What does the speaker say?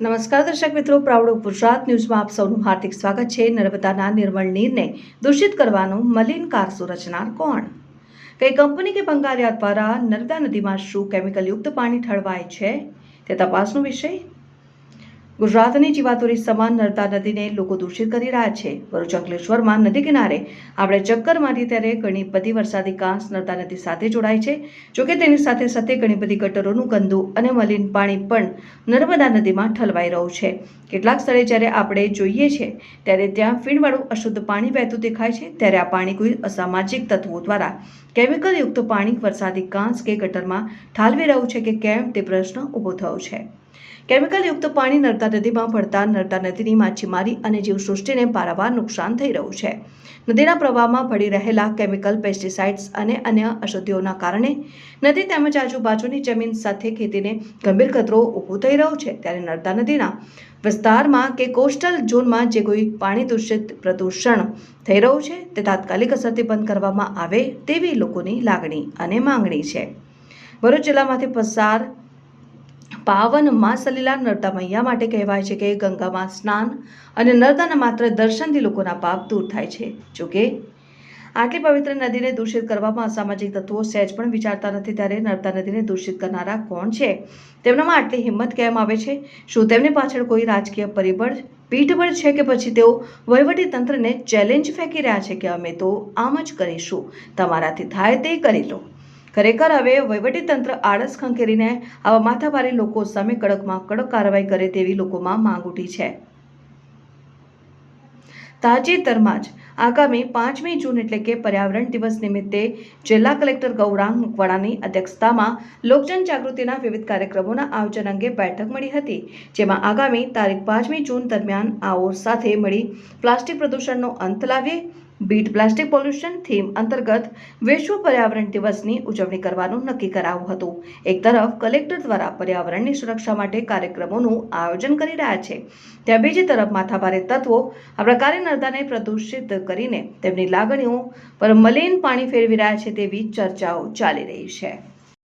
નમસ્કાર દર્શક મિત્રો પ્રાઉડ ગુજરાત ન્યૂઝમાં આપ સૌનું હાર્દિક સ્વાગત છે. નર્મદાના નિર્મળ નીરને દૂષિત કરવાનું મલિન કારસો રચનાર કોણ? કઈ કંપની કે બંગાળિયા દ્વારા નર્મદા નદીમાં શું કેમિકલયુક્ત પાણી ઠળવાય છે તે તપાસનો વિષય ગુજરાતની જીવાતોરી સમાન નર્મદા નદીને લોકો દૂષિત કરી રહ્યા છે. ભરૂચ અંકલેશ્વરમાં નદી કિનારે આપણે ચક્કર મારી ત્યારે ઘણી બધી વરસાદી કાંસ નર્મદા નદી સાથે જોડાય છે. જોકે તેની સાથે સાથે ઘણી બધી ગટરોનું ગંદુ અને મલિન પાણી પણ નર્મદા નદીમાં ઠલવાઈ રહ્યું છે. કેટલાક સ્થળે જ્યારે આપણે જોઈએ છે, ત્યારે ત્યાં ફીણવાળું અશુદ્ધ પાણી વહેતું દેખાય છે. ત્યારે આ પાણી કોઈ અસામાજિક તત્વો દ્વારા કેમિકલયુક્ત પાણી વરસાદી કાંસ કે ગટરમાં ઠાલવી રહ્યું છે કે કેમ તે પ્રશ્ન ઊભો થયો છે. કેમિકલયુક્ત પાણી નર્મદા નદીમાં ભળતા નર્મદા નદીની માછીમારી અને જીવસૃષ્ટિને પારાવાર નુકસાન થઈ રહ્યું છે. નદીના પ્રવાહમાં ભળી રહેલા કેમિકલ, પેસ્ટિસાઇડ્સ અને અન્ય અશુદ્ધિઓના કારણે નદી તેમજ આજુબાજુની જમીન સાથે ખેતીને ગંભીર ખતરો ઊભો થઈ રહ્યો છે. ત્યારે નર્મદા નદીના વિસ્તારમાં કે કોસ્ટલ ઝોનમાં જે કોઈ પાણી દૂષિત પ્રદૂષણ થઈ રહ્યું છે તે તાત્કાલિક અસરથી બંધ કરવામાં આવે તેવી લોકોની લાગણી અને માંગણી છે. ભરૂચ જિલ્લામાંથી પસાર પાવનમાં સલીલા નર્મદા મૈયા માટે કહેવાય છે કે ગંગામાં સ્નાન અને નર્મદાના માત્ર દર્શનથી લોકોના પાપ દૂર થાય છે. જોકે, આટલી પવિત્ર નદીને દૂષિત કરવામાં અસામાજિક તત્વો સહેજ પણ વિચારતા નથી ત્યારે નર્મદા નદીને દૂષિત કરનારા કોણ છે? તેમનામાં આટલી હિંમત કેમ આવે છે? શું તેમની પાછળ કોઈ રાજકીય પરિબળ, પીઠબળ છે કે પછી તેઓ વહીવટી તંત્રને ચેલેન્જ ફેંકી રહ્યા છે કે અમે તો આમ જ કરીશું? તમારાથી થાય તે કરી લો. ખરેખર હવે તંત્ર આળસ ખંખેરીને આવા માથાભારે લોકો સામે કડકમાં કડક કાર્યવાહી કરે તેવી લોકોમાં માંગ ઉઠી છે. તાજેતરમાં જ આગામી પાંચમી જૂન એટલે કે પર્યાવરણ દિવસ નિમિત્તે જિલ્લા કલેક્ટર ગૌરાંગ મુકવાણાની અધ્યક્ષતામાં લોકજન જાગૃતિના વિવિધ કાર્યક્રમોના આયોજન અંગે બેઠક મળી હતી, જેમાં આગામી તારીખ પાંચમી જૂન દરમિયાન આઓ સાથે મળી પ્લાસ્ટિક પ્રદૂષણનો અંત લાવીએ બીટ પ્લાસ્ટિક પોલ્યુશન થીમ અંતર્ગત વિશ્વ પર્યાવરણ દિવસની ઉજવણી કરવાનું નક્કી કરાયું હતું. એક તરફ કલેક્ટર દ્વારા પર્યાવરણની સુરક્ષા માટે કાર્યક્રમોનું આયોજન કરી રહ્યા છે. ત્યાં બીજી તરફ માથાભારે તત્વો આ પ્રકારે નર્દાને પ્રદૂષિત કરીને તેમની લાગણીઓ પર મલિન પાણી ફેરવી રહ્યા છે તેવી ચર્ચાઓ ચાલી રહી છે.